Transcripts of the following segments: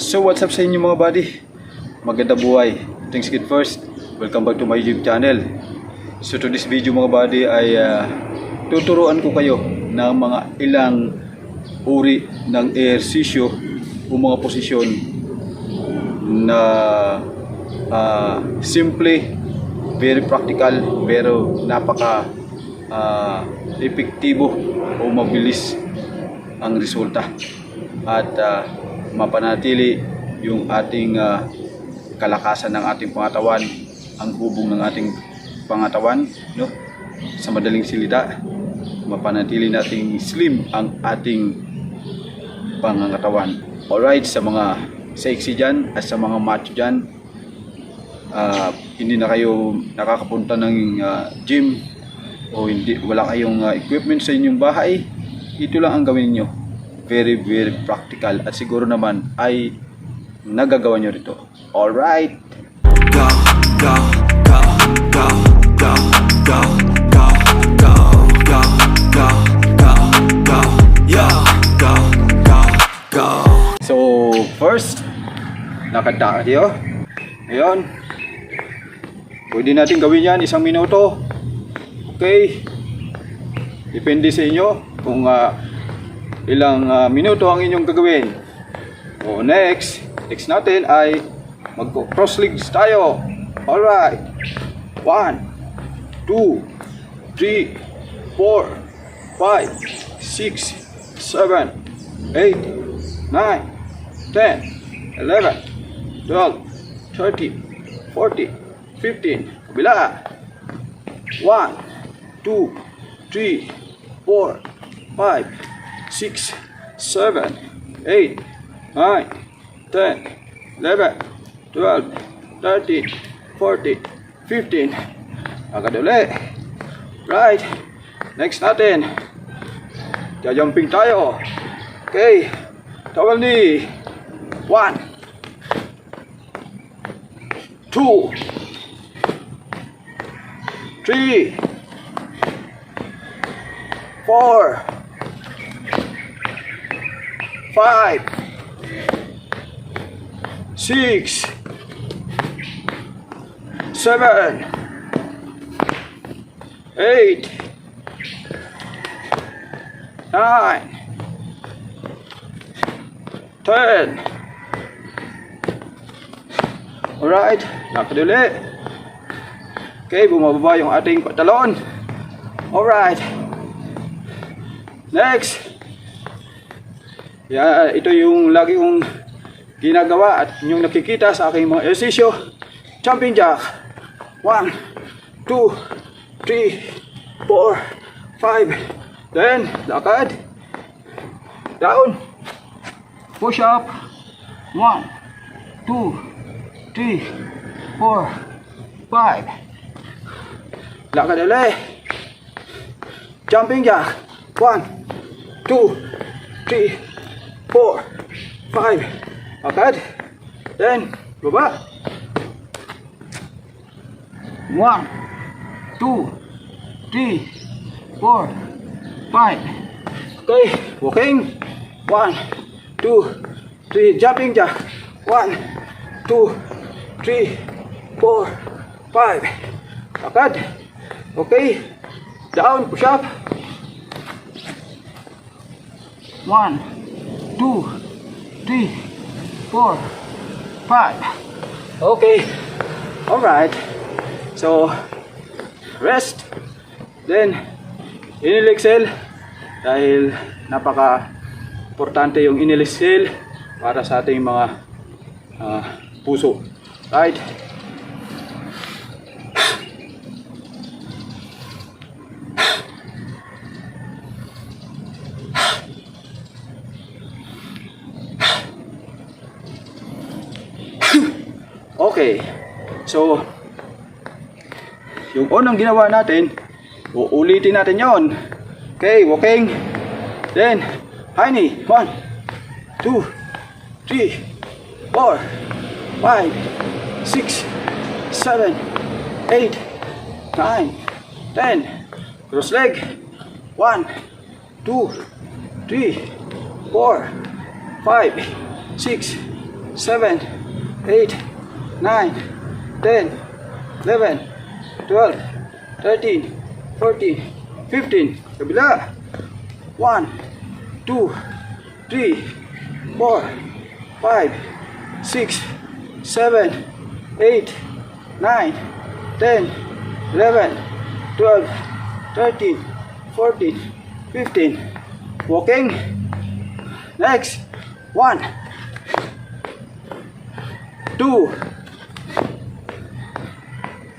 So what's up sa inyo mga buddy? Maganda buhay. Things get first. Welcome back to my YouTube channel. So to this video mga buddy ay ah, tuturuan ko kayo ng mga ilang uri ng ehersisyo o mga posisyon na ah, simple, very practical, pero napaka ah, epektibo o mabilis ang resulta at ah, mapanatili yung ating ah, kalakasan ng ating pangatawan, ang hubong ng ating pangatawan, no? Sa madaling silita, mapanatili nating slim ang ating pangangatawan. Alright, sa mga sexy dyan at sa mga macho dyan, ah, hindi na kayo nakakapunta ng ah, gym o hindi wala kayong ah, equipment sa inyong bahay, ito lang ang gawin niyo. Very, very practical at siguro naman ay nagagawa nyo rito. Alright! go, go, go, go, go, go, go, go, go, go, go, go, yo, go, go, go. So, first, nakanta kayo. Ngayon, pwede natin gawin yan isang minuto. Okay? Depende sa inyo kung ah, ilang ah, minuto ang inyong gagawin. O next, next natin ay mag-cross legs tayo. Alright. 1, 2, 3, 4, 5, 6, 7, 8, 9, 10, 11, 12, 13, 14, 15. Kabila. 1, 2, 3, 4, 5, six, seven, eight, nine, ten, eleven, twelve, thirteen, fourteen, fifteen. Agad ulit. Right. Next natin. Jajumping tayo. Okay. Tawal ni. One. Two. Three. Four. Five. Six. Seven. Eight. Nine. Ten. Alright, nakaduli. Okay, bumababa yung ating patalon. Alright. Next. Kaya ito yung lagi kong ginagawa at yung nakikita sa aking mga ejercicio. Jumping jack. 1, 2, 3, 4, 5. Then, lakad. Down. Push up. 1, 2, 3, 4, 5. Lakad ulit. Jumping jack. 1, 2, 3, four, five. Lakad. Then, baba. One, two, three, four, five. Okay, walking. One, two, three, jumping jack. One, two, three, four, five. Lakad. Okay. Down, push up. One, two, three, four, five. Okay. All right. So, rest. Then, inhale exhale. Dahil napaka importante yung inhale exhale para sa ating mga ah, puso. Right? Okay. So, yung unang ginawa natin, uulitin natin yon. Okay, walking. Then, high knee. One, two, three, four, five, six, seven, eight, nine, ten. Cross leg. One, two, three, four, five, six, seven, eight, nine, ten, eleven, twelve, thirteen, fourteen, fifteen. Kabila. One, two, three, four, five, six, seven, eight, nine, ten, eleven, twelve, thirteen, fourteen, fifteen. Walking. Next. One, two,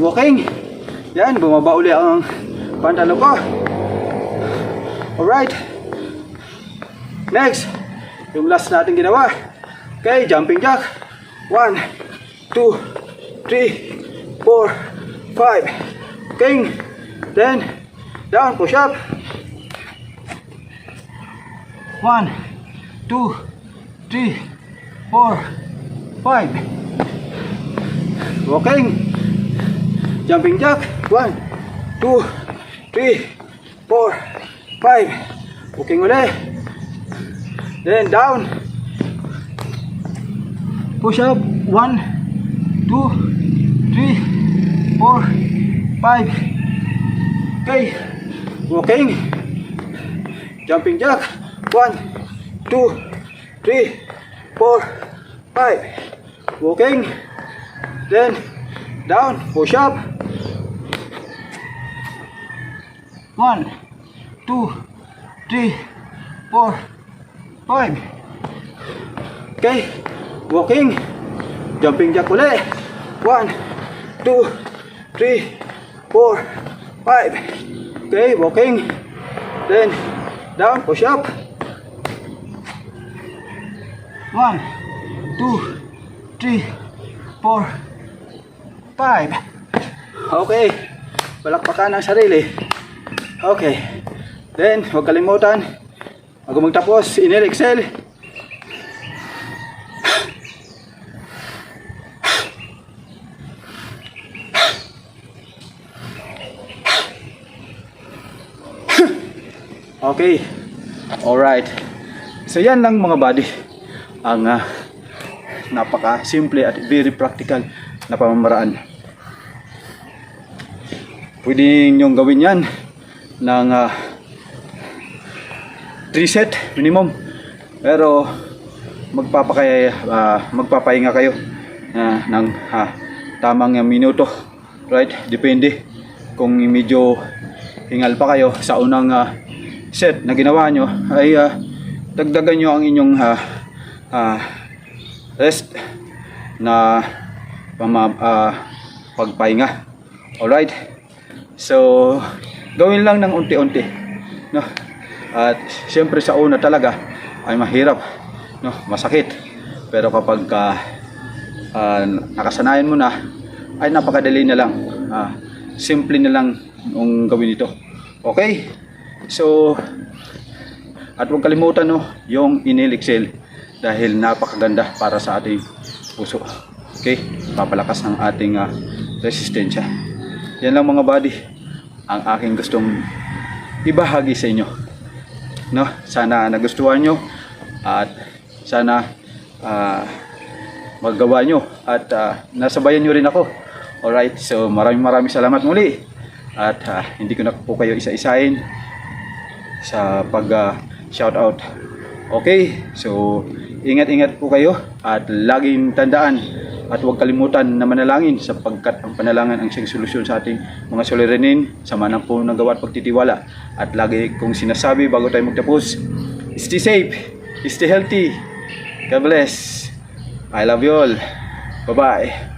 Walking. Yan, bumaba uli ang pantalo ko. Alright. Next, yung last natin ginawa. Okay, jumping jack. One, two, three, four, five. Okay, then down, push up. One, two, three, four, five. Walking. Jumping jack. One, two, three, four, five. Walking ulit. Then down. Push up. One, two, three, four, five. Okay. Walking. Jumping jack. One, two, three, four, five. Walking. Then down. Push up. One, two, three, four, five. Okay. Walking. Jumping jack ulit. One, two, three, four, five. Okay. Walking. Then down. Push up. One, two, three, four, five. Okay. Palakpakan ang sarili. Okay. Then, huwag kalimutan, bago magtapos, inhale, exhale. Okay. Alright. So yan lang mga buddy. Ang ah, napaka simple at very practical na pamamaraan. Pwede nyong gawin yan ng 3 set minimum. Pero magpapakaya ah, magpapahinga kayo ah, ng ah, tamang minuto. Right? Depende kung medyo hingal pa kayo sa unang ah, set na ginawa nyo ay ah, dagdagan nyo ang inyong ah, ah, rest na pama, ah, pagpahinga. Alright? So, gawin lang ng unti-unti. No? At siyempre sa una talaga ay mahirap, no? Masakit. Pero kapag ka ah, nakasanayan mo na, ay napakadali na lang. Ah, simple na lang ang gawin ito. Okay? So, at huwag kalimutan no, yung exhale dahil napakaganda para sa ating puso. Okay? Papalakas ng ating ah, resistensya. Yan lang mga buddy ang aking gustong ibahagi sa inyo. No? Sana nagustuhan nyo at sana ah, magawa nyo at ah, nasabayan nyo rin ako. Alright, so maraming maraming salamat muli at ah, hindi ko na po kayo isa-isahin sa pag ah, shout out. Okay, so ingat-ingat po kayo at laging tandaan at huwag kalimutan na manalangin sapagkat ang panalangin ang siyang solusyon sa ating mga suliranin sa manang po ng gawa at pagtitiwala. At lagi kong sinasabi bago tayo magtapos, stay safe, stay healthy, God bless. I love you all. Bye-bye.